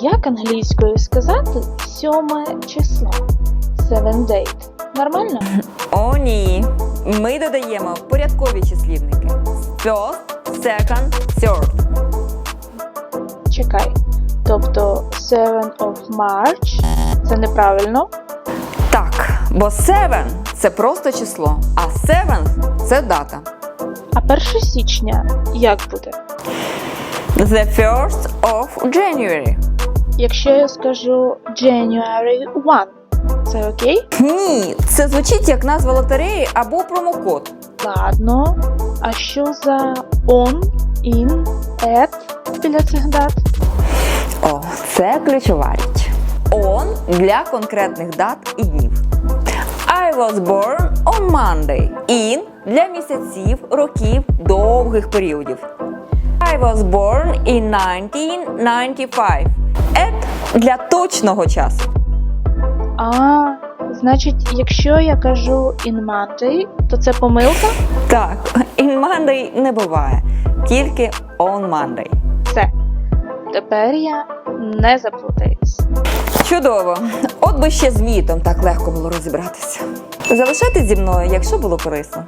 як англійською сказати сьоме число? Seven date. Нормально? О, ні. Ми додаємо порядкові числівники. First, second, third. Чекай. Тобто 7 of March це неправильно. Так, бо seven – це просто число, а seventh – це дата. А 1 січня як буде? The first of January. Якщо я скажу January 1, це окей? Ні, це звучить як назва лотереї або промокод. Ладно. А що за on, in, at біля цих дат? О, це ключова річ. On для конкретних дат і днів. I was born on Monday. In для місяців, років, довгих періодів. I was born in 1995. At для точного часу. А, значить, якщо я кажу in Monday, то це помилка? Так, in Monday не буває, тільки on Monday. Все. Тепер я не заплутаюсь. Чудово! От би ще з мітом так легко було розібратися. Залишайтесь зі мною, якщо було корисно.